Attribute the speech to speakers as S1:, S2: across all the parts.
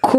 S1: こ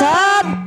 S2: sad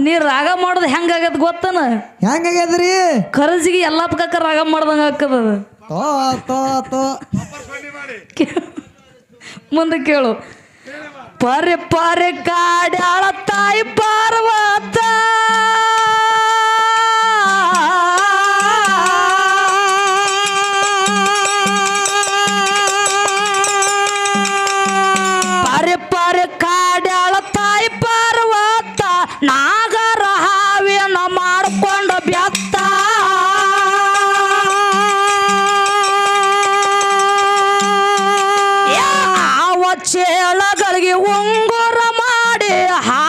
S1: ನೀ ರಾಗ ಮಾಡೋದು ಹೆಂಗಾಗದ್ ಗೊತ್ತನ?
S2: ಹೆಂಗಾಗ್ಯದ್ರಿ
S1: ಕರಜಿಗೆ ಎಲ್ಲಾ ಪಕ್ಕ ರಾಗ ಮಾಡ್ದಂಗ ಆಗ್ತದ
S2: ತೋ ತೋ ತೋ.
S1: ಮುಂದೆ ಕೇಳು. ಪರೆ ಪರೆ ಕಾಡ್ಯಾಳ ತಾಯಿ ಪಾರ್ವತ. ಚೇಳಗಳಿಗೆ ಉಂಗುರ ಮಾಡಿ ಹಾ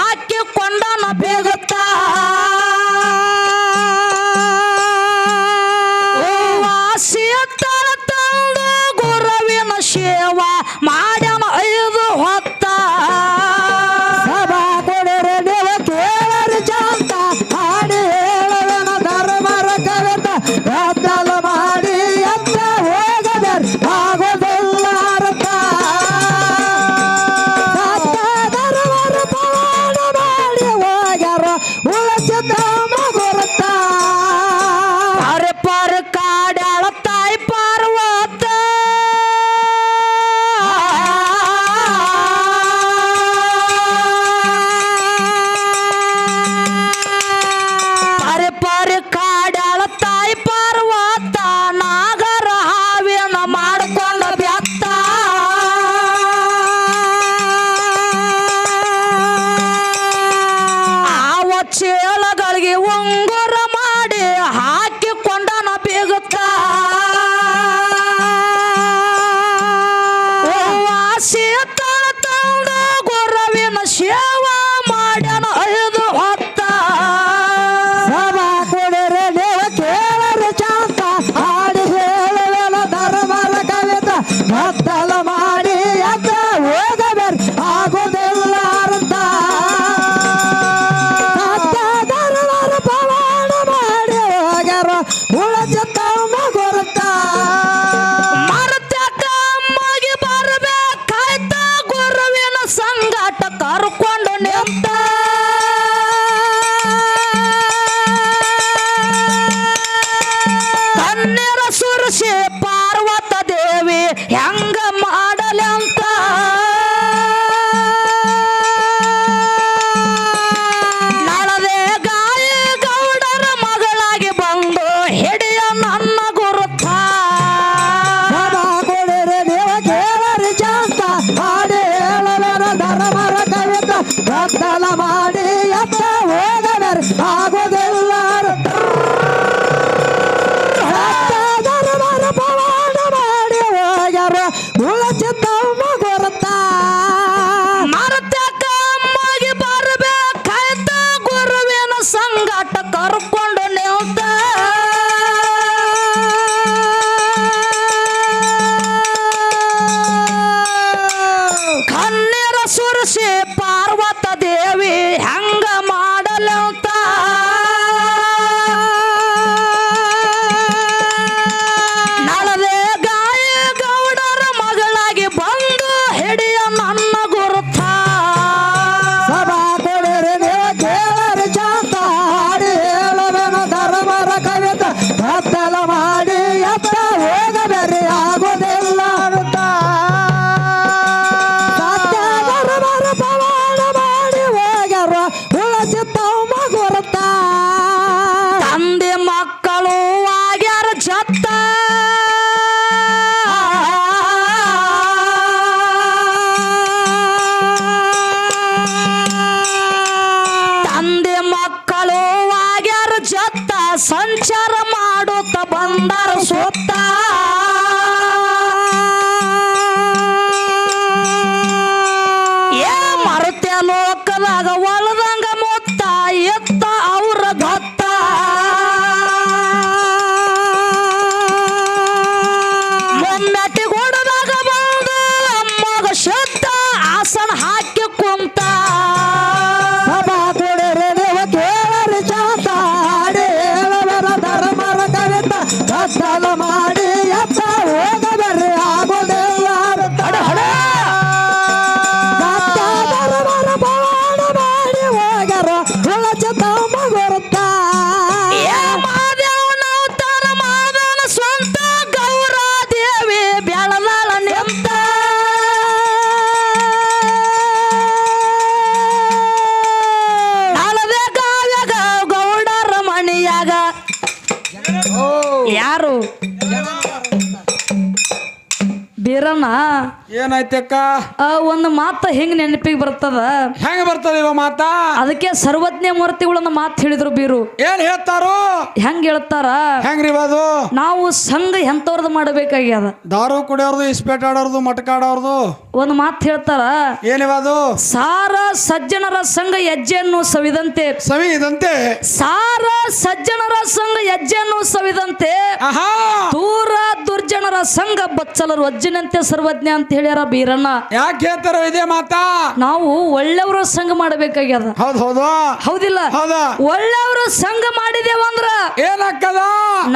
S1: ಬೀರಣ್ಣ
S3: ಏನಾಯ್ತಕ್ಕ?
S1: ಆ ಒಂದು ಮಾತ ಹೆಂಗ್ ನೆನಪಿಗೆ ಬರ್ತದ?
S3: ಹೆಂಗ ಬರ್ತದ ಇವ ಮಾತಾ?
S1: ಅದಕ್ಕೆ ಸರ್ವಜ್ಞ ಮೂರ್ತಿಗಳನ್ನ ಮಾತು ಹೇಳಿದ್ರು ಬೀರು.
S3: ಏನ್ ಹೇಳ್ತಾರೋ?
S1: ಹೆಂಗ್ ಹೇಳ್ತಾರ?
S3: ಹೆಂಗ್ರಿ ಅದು?
S1: ನಾವು ಸಂಘ ಎಂತವ್ರದ್ ಮಾಡಬೇಕಾಗ್ಯದ?
S3: ದಾರು ಕುಡಿಯೋರ್ದು ಇಸ್ಪೇಟ್ ಆಡೋರ್ದು ಮಟ್ಕಾಡೋರ್ದು.
S1: ಒಂದು ಮಾತು ಹೇಳ್ತಾರ?
S3: ಏನಿವದು
S1: ಸಾರ ಸಜ್ಜನರ ಸಂಘ ಹೆಜ್ಜೆಯನ್ನು ಸವಿದಂತೆ.
S3: ಸವಿದಂತೆ?
S1: ಸಾರ ಸಜ್ಜನರ ಸಂಘ ಹೆಜ್ಜೆಯನ್ನು ಸವಿದಂತೆ.
S3: ಆಹಾ!
S1: ದೂರ ದುರ್ಜನರ ಸಂಘ ಬಚ್ಚಲರು ಅಜ್ಜನಂತೆ ಸರ್ವಜ್ಞ ಅಂತ ಹೇಳ್ಯಾರ ಬೀರಣ್ಣ.
S3: ಯಾಕೆ ಹೇಳ್ತಾರೋ ಇದೇ ಮಾತಾ?
S1: ನಾವು ಒಳ್ಳೆಯವರ ಸಂಘ ಮಾಡಬೇಕಾಗ್ಯದ.
S3: ಹೌದ್ ಹೌದು?
S1: ಹೌದಿಲ್ಲ.
S3: ಹೌದಾ?
S1: ಒಳ್ಳೆಯವರು ಸಂಘ ಮಾಡಿದೇವಂದ್ರ
S3: ಏನಕ್ಕದ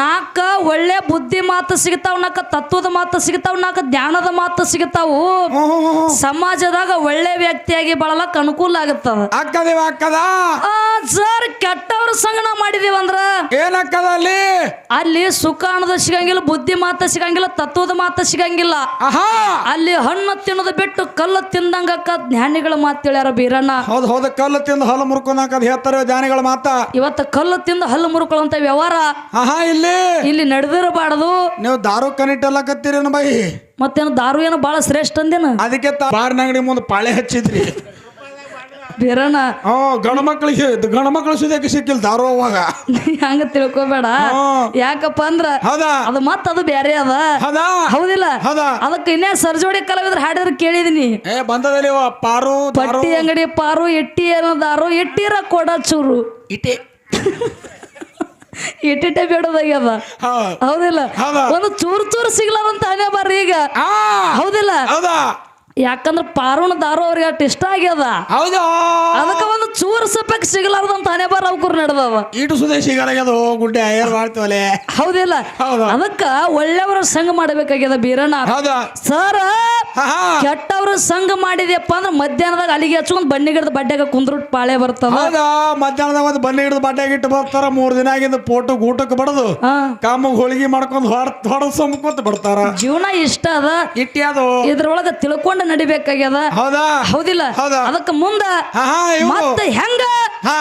S1: ನಾಕ ಒಳ್ಳೆ ಬುದ್ಧಿ ಮಾತು ಸಿಗ್ತಾವ್ ನಾಕ ತತ್ವದ ಮಾತು ಸಿಗ್ತಾವ್ ನಾಕ ಜ್ಞಾನದ ಮಾತು ಸಿಗ್ತಾವು. ಸಮಾಜದಾಗ ಒಳ್ಳೆ ವ್ಯಕ್ತಿಯಾಗಿ ಬಳಲಕ್ ಅನುಕೂಲ ಆಗತ್ತದ.
S3: ಅಕ್ಕದೇವ ಅಕ್ಕದ
S1: ಸರ್ ಕೆಟ್ಟವ್ರ ಸಂಗಣ ಮಾಡಿದೀವ ಮಾಡಿದೇವಂದ್ರ
S3: ಏನಕ್ಕದ ಅಲ್ಲಿ?
S1: ಅಲ್ಲಿ ಸುಖ ಅನ್ನೋದು ಸಿಗಂಗಿಲ್ಲ ಬುದ್ಧಿ ಮಾತ ಸಿಗಂಗಿಲ್ಲ ತತ್ವದ ಮಾತ ಸಿಗಂಗಿಲ್ಲ.
S3: ಆಹಾ!
S1: ಅಲ್ಲಿ ಹಣ್ಣು ತಿನ್ನೋದು ಬಿಟ್ಟು ಕಲ್ಲು ತಿಂದಂಗ ಜ್ಞಾನಿಗಳ ಮಾತು ಹೇಳ್ಯಾರ ಬೀರಣ್ಣ.
S3: ಹೌದು ಹೌದು ಕಲ್ಲು ತಿಂದು ಹಲ್ಲು ಮುರ್ಕೊಂಡಾಕದ ಹೇಳ್ತಾರೆ ಜ್ಞಾನಿಗಳ ಮಾತ.
S1: ಇವತ್ತು ಕಲ್ಲು ತಿಂದು ಹಲ್ಲು ಮುರ್ಕೊಳ್ಳುವಂತ ವ್ಯವಹಾರ.
S3: ಆಹಾ ಇಲ್ಲಿ?
S1: ಇಲ್ಲಿ ನಡೆದಿರಬಾರದು.
S3: ನೀವು ದಾರು ಕನಿಟ್ಟೆಲ್ಲ ಕತ್ತೀರೇನು ಬೈ
S1: ಮತ್ತೇನು ದಾರು ಏನು ಬಹಳ ಶ್ರೇಷ್ಠ ಅಂದೇನು?
S3: ಅದಕ್ಕೆ ಬಾರಿನ ಅಂಗಡಿ ಮುಂದೆ ಪಾಳೆ ಹಚ್ಚಿದ್ರಿ.
S1: ಬೀರಣ್ಣ
S3: ಗಣ ಗಂಡ ಗಣ ಗಂಡ ಮಕ್ಳು ಸುದ್ಯಕ್ಕೆ ಸಿಕ್ಕಿಲ್ಲ ದಾರು ಅವಾಗ
S1: ಹಂಗ ತಿಳ್ಕೊಬೇಡ. ಯಾಕಪ್ಪ ಅಂದ್ರ
S3: ಹೌದಾ?
S1: ಅದು ಮತ್ತ ಅದು ಬೇರೆ ಅದ.
S3: ಹೌದಾ?
S1: ಹೌದಿಲ್ಲ?
S3: ಹೌದಾ?
S1: ಅದಕ್ಕೆ ಇನ್ನೇ ಸರ್ಜೋಡಿ ಕಲಾವಿದ್ರ ಹಾಡಿದ್ರ ಕೇಳಿದೀನಿ.
S3: ಬಂದದಲ್ಲಿ ಪಾರು
S1: ಪಟ್ಟಿ ಅಂಗಡಿ ಪಾರು ಎಟ್ಟಿ ಏನದಾರು ಎಟ್ಟಿರ ಕೊಡ ಚೂರು.
S3: ಇಟೆ
S1: ಇಟ್ಟಿಟ್ಟೆ ಬೇಡದಾಗ್ಯದ
S3: ಹೌದ್.
S1: ಹೌದಿಲ್ಲ?
S3: ಹೌದಾ?
S1: ಒಂದು ಚೂರು ಚೂರು ಸಿಗ್ಲಾರಂತ ಹಣೆ ಬರ್ರಿ ಈಗ. ಹೌದಿಲ್ಲ?
S3: ಹೌದಾ?
S1: ಯಾಕಂದ್ರ ಪಾರುಣ ದಾರು ಅವ್ರಿಗೆ ಅಷ್ಟು ಇಷ್ಟ ಆಗ್ಯದ.
S3: ಹೌದಾ?
S1: ಅದಕ್ಕ ಒಂದು ಚೂರು ಸಿಗಲಾರ್ದಂತ ಹಣೆ ಬರ ಅವ್ಕರ್ ನಡೆದವ.
S3: ಇಟ್ಟು ಸುದೇ ಅದು ಗುಡ್ಡೆ ಏರ್ ಮಾಡ್ತೀವಲೆ?
S1: ಹೌದಿಲ್ಲ?
S3: ಹೌದಾ?
S1: ಅದಕ್ಕ ಒಳ್ಳೆಯವರ ಸಂಘ ಮಾಡಬೇಕಾಗ್ಯದ ಬೀರಣ್ಣ.
S3: ಹೌದಾ.
S1: ಸರ. ಕೆಟ್ಟವ್ರ ಸಂಘ ಮಾಡಿದ್ಯಪ್ಪ ಅಂದ್ರೆ ಮಧ್ಯಾಹ್ನದಾಗ ಅಲ್ಲಿಗೆ ಹಚ್ಕೊಂಡು ಬನ್ನಿ ಗಿಡದ ಬಡ್ಡೆಗ ಕುಂದ್ರುಟ್ ಪಾಳೆ ಬರ್ತದ.
S3: ಹೌದಾ ಮಧ್ಯಾಹ್ನದಾಗ ಒಂದು ಬನ್ನಿ ಗಿಡದ ಬಟ್ಟೆಗೆ ಇಟ್ಟು ಬರ್ತಾರ ಮೂರು ದಿನ ಆಗಿಂದ ಪೋಟು ಊಟಕ್ಕೆ ಬಡದು. ಕಾಮ ಹೋಳಿಗೆ ಮಾಡ್ಕೊಂಡು ಹೊಡ ಹೊಡೆದು ಸೊಮ್ಕೊಂತ ಬಿಡ್ತಾರ
S1: ಜೀವನ ಇಷ್ಟ ಅದ.
S3: ಇಟ್ಟಿ ಅದು.
S1: ಇದ್ರೊಳಗ ತಿಳ್ಕೊಂಡು ನಡಿಬೇಕಾಗ್ಯದ.
S3: ಹೌದಾ?
S1: ಹೌದಿಲ್ಲ?
S3: ಹೌದಾ?
S1: ಅದಕ್ಕ ಮುಂದ ಮತ್ತೆ ಹೆಂಗ
S3: ಹಾ.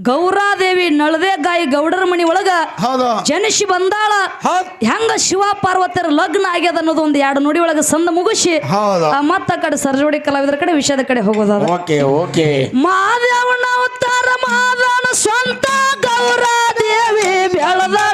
S1: ಗೌರಾದೇವಿ ನಳದೆ ಗಾಯಿ ಗೌಡರ ಮನಿ ಒಳಗ
S3: ಹೌದು.
S1: ಜನಿಸಿ ಬಂದಾಳ.
S3: ಹೌದ್.
S1: ಹೆಂಗ ಶಿವ ಪಾರ್ವತಿಯರ ಲಗ್ನ ಆಗ್ಯದ ಅನ್ನೋದು ಒಂದು ಎರಡು ನೋಡಿ ಒಳಗ ಸಂದ ಮುಗಿಸಿ
S3: ಹೌದು.
S1: ಆ ಮತ್ತ ಕಡೆ ಸರ್ಜೋಡಿ ಕಲಾವಿದರ ಕಡೆ ವಿಷಯದ ಕಡೆ ಹೋಗೋದದ.
S3: Okay okay.
S1: ಮಾದೇವನ ಅವತಾರ ಮಾದನ ಸ್ವಂತ ಗೌರಾದೇವಿ ಬೆಳೆದಳು